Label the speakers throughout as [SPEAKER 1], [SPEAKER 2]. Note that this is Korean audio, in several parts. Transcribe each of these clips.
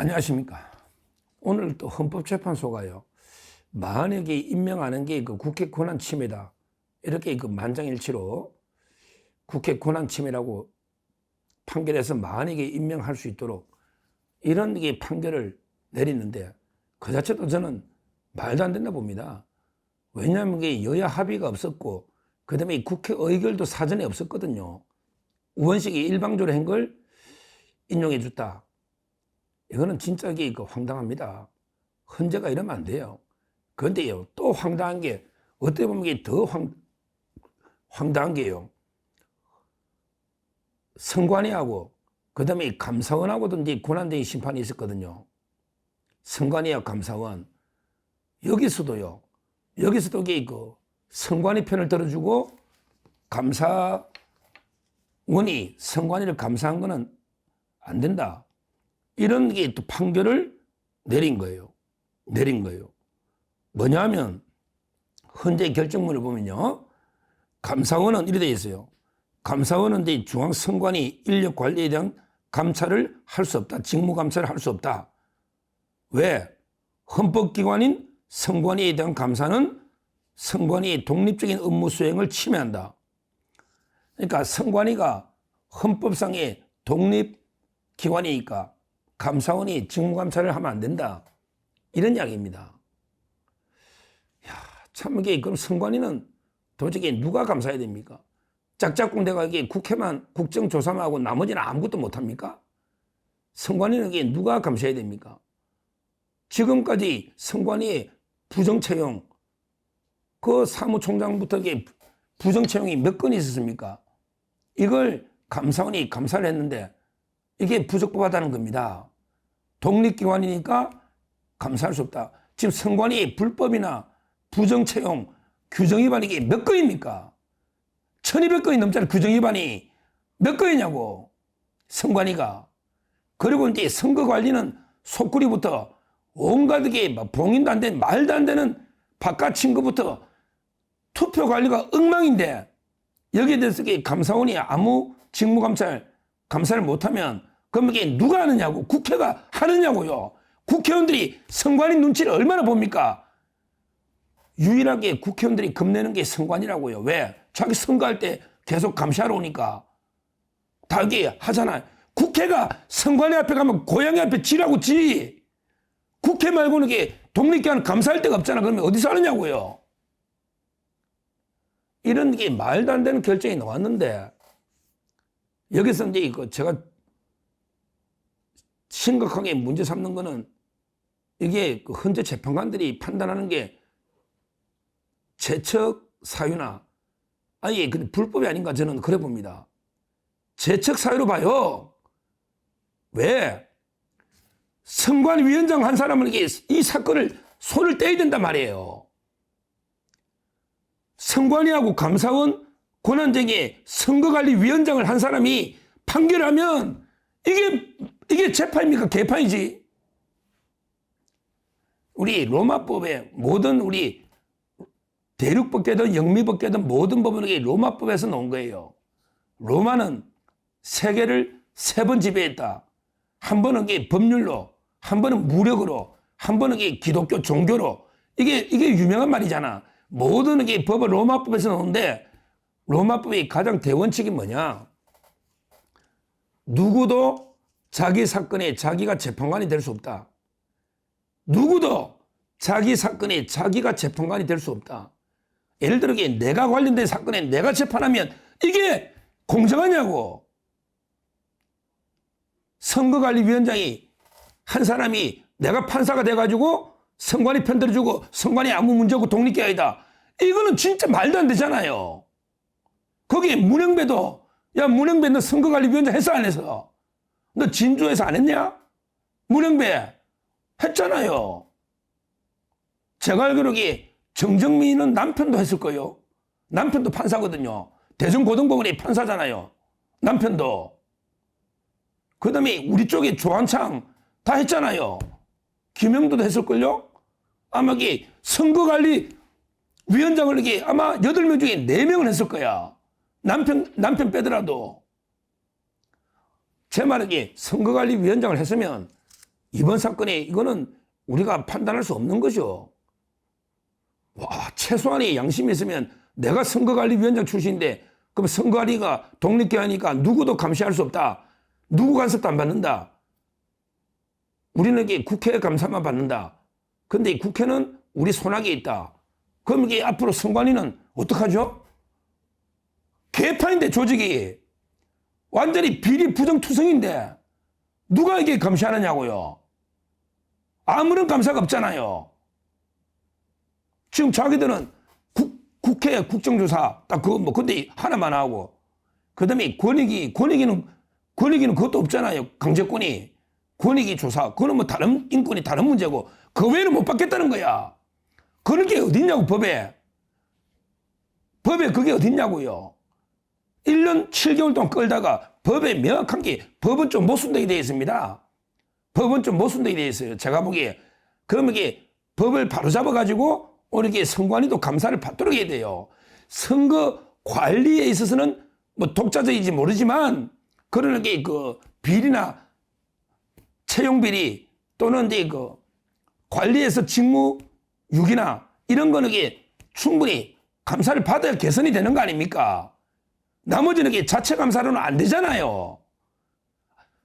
[SPEAKER 1] 안녕하십니까. 오늘 또 헌법재판소가요. 만약에 임명하는 게 그 국회 권한 침해다. 이렇게 그 만장일치로 국회 권한 침해라고 판결해서 만약에 임명할 수 있도록 이런 게 판결을 내리는데 그 자체도 저는 말도 안 된다 봅니다. 왜냐하면 이게 여야 합의가 없었고 그 다음에 국회 의결도 사전에 없었거든요. 우원식이 일방적으로 한 걸 인용해 줬다. 이거는 진짜 이게 그 황당합니다. 헌재가 이러면 안 돼요. 그런데요, 또 황당한 게, 어떻게 보면 이게 더 황, 황당한 게요. 선관위하고, 그 다음에 감사원하고도 이제 고난된 심판이 있었거든요. 선관위와 감사원. 여기서도요, 여기서도 이게 그 선관위 편을 들어주고, 감사원이 선관위를 감사한 거는 안 된다. 이런 게 또 판결을 내린 거예요. 내린 거예요. 뭐냐면 헌재 결정문을 보면요. 감사원은 이래 돼 있어요. 감사원은 중앙선관위 인력 관리에 대한 감찰을 할 수 없다. 직무 감찰을 할 수 없다. 왜? 헌법기관인 선관위에 대한 감사는 선관위의 독립적인 업무 수행을 침해한다. 그러니까 선관위가 헌법상의 독립기관이니까 감사원이 직무감찰을 하면 안 된다. 이런 이야기입니다. 야, 참 이게 그럼 선관위는 도대체 누가 감사해야 됩니까? 짝짝꿍대가 이게 국회만 국정조사만 하고 나머지는 아무것도 못합니까? 선관위는 이게 누가 감사해야 됩니까? 지금까지 선관위의 부정채용 그 사무총장부터 이게 부정채용이 몇 건이 있었습니까? 이걸 감사원이 감사를 했는데 이게 부적법하다는 겁니다. 독립기관이니까 감사할 수 없다. 지금 선관위 불법이나 부정채용 규정 위반이 이게 몇 건입니까? 1200건이 넘잖아요. 규정 위반이 몇 건이냐고. 선관위가. 그리고 이제 선거 관리는 속구리부터 온갖 게 봉인도 안된 말도 안 되는 바깥 친구부터 투표 관리가 엉망인데 여기에 대해서 감사원이 아무 직무 감찰 감사를 못하면 그럼 이게 누가 하느냐고 국회가 하느냐고요. 국회의원들이 선관위 눈치를 얼마나 봅니까? 유일하게 국회의원들이 겁내는 게 선관위라고요. 왜? 자기 선거할 때 계속 감시하러 오니까. 다 이게 하잖아요. 국회가 선관위 앞에 가면 고양이 앞에 지라고 지. 국회 말고는 독립기관 감사할 데가 없잖아. 그러면 어디서 하느냐고요. 이런 게 말도 안 되는 결정이 나왔는데 여기서 이제 이거 제가 심각하게 문제 삼는 거는 이게 그 헌재 재판관들이 판단하는 게 재척 사유나 아니 그 불법이 아닌가 저는 그래 봅니다. 재척 사유로 봐요. 왜? 선관위원장 한 사람에게 이 사건을 손을 떼야 된단 말이에요. 선관위하고 감사원 권한쟁의 선거관리위원장을 한 사람이 판결하면 이게 이게 재판입니까? 개판이지. 우리 로마법에 모든 우리 대륙법계든 영미법계든 모든 법은 로마법에서 나온 거예요. 로마는 세계를 세 번 지배했다. 한 번은 이게 법률로, 한 번은 무력으로, 한 번은 이게 기독교 종교로. 이게 이게 유명한 말이잖아. 모든 게 법을 로마법에서 나오는데 로마법의 가장 대원칙이 뭐냐? 누구도 자기 사건에 자기가 재판관이 될 수 없다. 누구도 자기 사건에 자기가 재판관이 될 수 없다. 예를 들어 내가 관련된 사건에 내가 재판하면 이게 공정하냐고. 선거관리위원장이 한 사람이 내가 판사가 돼가지고 선관위 편들어주고 선관위 아무 문제 없고 독립기관이다. 이거는 진짜 말도 안 되잖아요. 거기에 문영배도 야 문영배 너 선거관리위원장 했어 안 했어? 너 진주에서 안 했냐? 문영배 했잖아요. 제가 알기로기 정정민은 남편도 했을 거예요. 남편도 판사거든요. 대전고등법원의 판사잖아요. 남편도. 그 다음에 우리 쪽에 조한창 다 했잖아요. 김영도도 했을걸요? 아마 이게 선거관리 위원장을 이게 아마 8명 중에 4명은 했을 거야. 남편, 남편 빼더라도. 제 말은 이게 선거관리 위원장을 했으면 이번 사건에 이거는 우리가 판단할 수 없는 거죠. 와, 최소한의 양심이 있으면 내가 선거관리위원장 출신인데 그럼 선거관리가 독립게 하니까 누구도 감시할 수 없다. 누구 간섭도 안 받는다. 우리는 국회 감사만 받는다. 근데 이 국회는 우리 손아귀에 있다. 그럼 이게 앞으로 선관위는 어떡하죠? 개판인데 조직이 완전히 비리 부정투성인데 누가 이게 감시하느냐고요. 아무런 감사가 없잖아요. 지금 자기들은 국, 국회 국정조사 딱 그거 뭐 근데 하나만 하고 그다음에 권익위 권익위는 권익위는 그것도 없잖아요. 강제권이 권익위 조사 그거는 뭐 다른 인권이 다른 문제고 그 외에는 못 받겠다는 거야. 그런 게 어딨냐고 법에 법에 그게 어딨냐고요. 1년 7개월 동안 끌다가 법에 명확한 게 법은 좀 모순되게 되어 있습니다. 법은 좀 모순되게 되어 있어요. 제가 보기에. 그러면 이게 법을 바로잡아가지고 이렇게 선관위도 감사를 받도록 해야 돼요. 선거 관리에 있어서는 뭐 독자적인지 모르지만 그런 게 그 비리나 채용 비리 또는 이제 그 관리에서 직무 유기나 이런 거는 이게 충분히 감사를 받아야 개선이 되는 거 아닙니까? 나머지는 이게 자체 감사로는 안 되잖아요.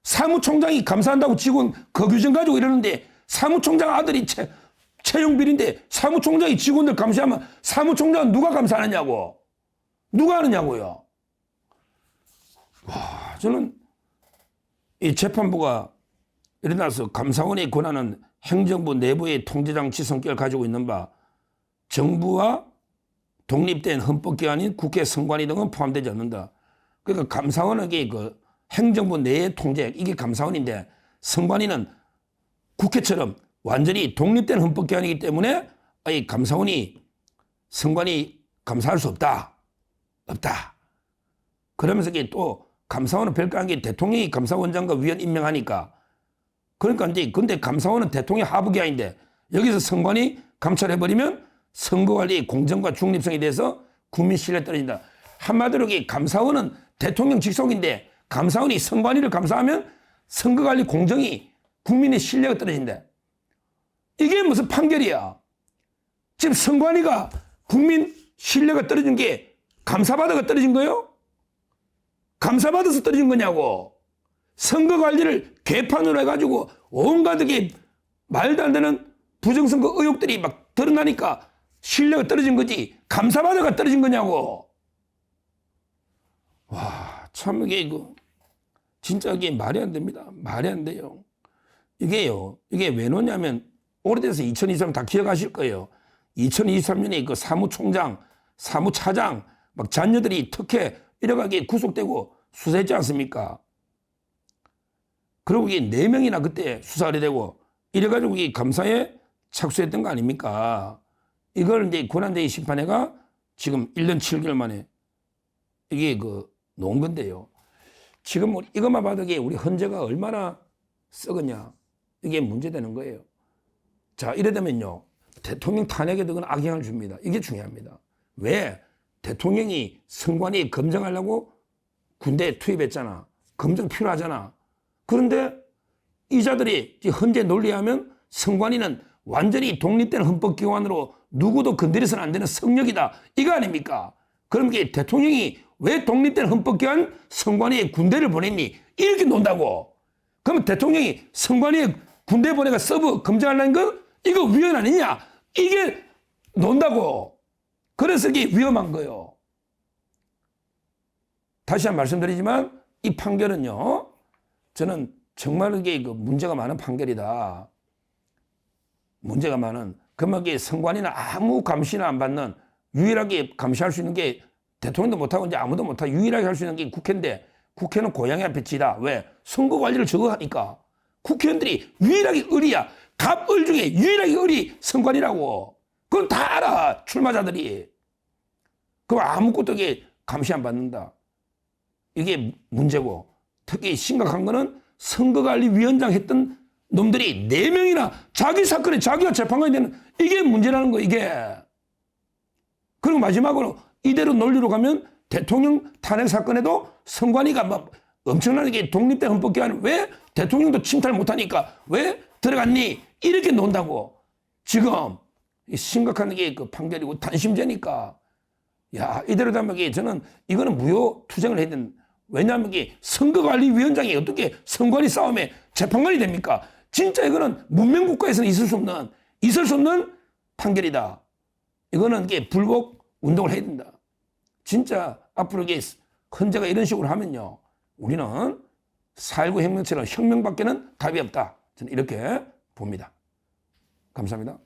[SPEAKER 1] 사무총장이 감사한다고 직원 거규정 가지고 이러는데 사무총장 아들이 채, 채용 비리인데 사무총장이 직원들 감시하면 사무총장은 누가 감사하느냐고. 누가 하느냐고요. 와, 저는 이 재판부가 일어나서 감사원의 권한은 행정부 내부의 통제장치 성격을 가지고 있는 바 정부와 독립된 헌법기관인 국회 선관위 등은 포함되지 않는다. 그러니까 감사원은 이게 그 행정부 내의 통제 이게 감사원인데 선관위는 국회처럼 완전히 독립된 헌법기관이기 때문에 이 감사원이 선관위 감사할 수 없다. 없다. 그러면서 이게 또 감사원은 별거한 게 대통령이 감사원장과 위원 임명하니까 그러니까 이제 근데 감사원은 대통령 하부기관인데 여기서 선관위 감찰해버리면 선거관리 공정과 중립성에 대해서 국민 신뢰 떨어진다. 한마디로 이 감사원은 대통령 직속인데 감사원이 선관위를 감사하면 선거관리 공정이 국민의 신뢰가 떨어진다. 이게 무슨 판결이야? 지금 선관위가 국민 신뢰가 떨어진 게 감사받아가 떨어진 거요? 감사받아서 떨어진 거냐고. 선거 관리를 개판으로 해가지고 온갖 게 말도 안 되는 부정선거 의혹들이 막 드러나니까 신뢰가 떨어진 거지 감사받아가 떨어진 거냐고. 와, 참 이게 이거 진짜 이게 말이 안 됩니다. 말이 안 돼요. 이게요. 이게 왜 노냐면 오래돼서 2023다 년 기억하실 거예요. 2023년에 그 사무총장, 사무차장 막 자녀들이 특혜 이래가게 구속되고 수사했지 않습니까? 그리고 이게 네 명이나 그때 수사를 되고 이래가지고 이 감사에 착수했던 거 아닙니까? 이걸 이제 고난대의 심판회가 지금 1년 7개월 만에 이게 그 놓은 건데요. 지금 우리 이것만 봐도 이게 우리 헌재가 얼마나 썩었냐. 이게 문제되는 거예요. 자, 이래 되면요. 대통령 탄핵에도 그건 악영향을 줍니다. 이게 중요합니다. 왜? 대통령이 선관위 검증하려고 군대에 투입했잖아. 검증 필요하잖아. 그런데 이자들이 헌재 논리하면 선관위는 완전히 독립된 헌법기관으로 누구도 건드려서는 안 되는 성역이다. 이거 아닙니까? 그럼 이게 대통령이 왜 독립된 헌법기관 선관위에 군대를 보냈니? 이렇게 논다고. 그럼 대통령이 선관위에 군대 보내가 서브 검증하려는 거 이거 위헌 아니냐? 이게 논다고. 그래서 이게 위험한 거예요. 다시 한번 말씀드리지만 이 판결은요. 저는 정말 이게 그 문제가 많은 판결이다. 문제가 많은 그만게 선관위는 아무 감시나 안 받는 유일하게 감시할 수 있는 게 대통령도 못하고 이제 아무도 못하고 유일하게 할 수 있는 게 국회인데 국회는 고양이 앞에 지다. 왜? 선거 관리를 저거 하니까. 국회의원들이 유일하게 의리야. 갑을 중에 유일하게 의리 선관이라고. 그건 다 알아. 출마자들이. 그럼 아무것도 이게 감시 안 받는다. 이게 문제고. 특히 심각한 거는 선거관리위원장 했던 놈들이 네 명이나 자기 사건에 자기가 재판관이 되는 이게 문제라는 거 이게. 그리고 마지막으로 이대로 논리로 가면 대통령 탄핵 사건에도 선관위가 막 엄청나게 독립된 헌법 기관을 왜 대통령도 침탈 못하니까 왜 들어갔니? 이렇게 논다고. 지금 이 심각한 게 그 판결이고 단심제니까. 야, 이대로 되면 저는 이거는 무효 투쟁을 해야 된다. 왜냐하면 선거관리위원장이 어떻게 선관위 싸움에 재판관이 됩니까? 진짜 이거는 문명국가에서는 있을 수 없는, 있을 수 없는 판결이다. 이거는 이게 불복 운동을 해야 된다. 진짜 앞으로 이게 헌재가 이런 식으로 하면요. 우리는 4.19 혁명처럼 혁명밖에는 답이 없다. 저는 이렇게 봅니다. 감사합니다.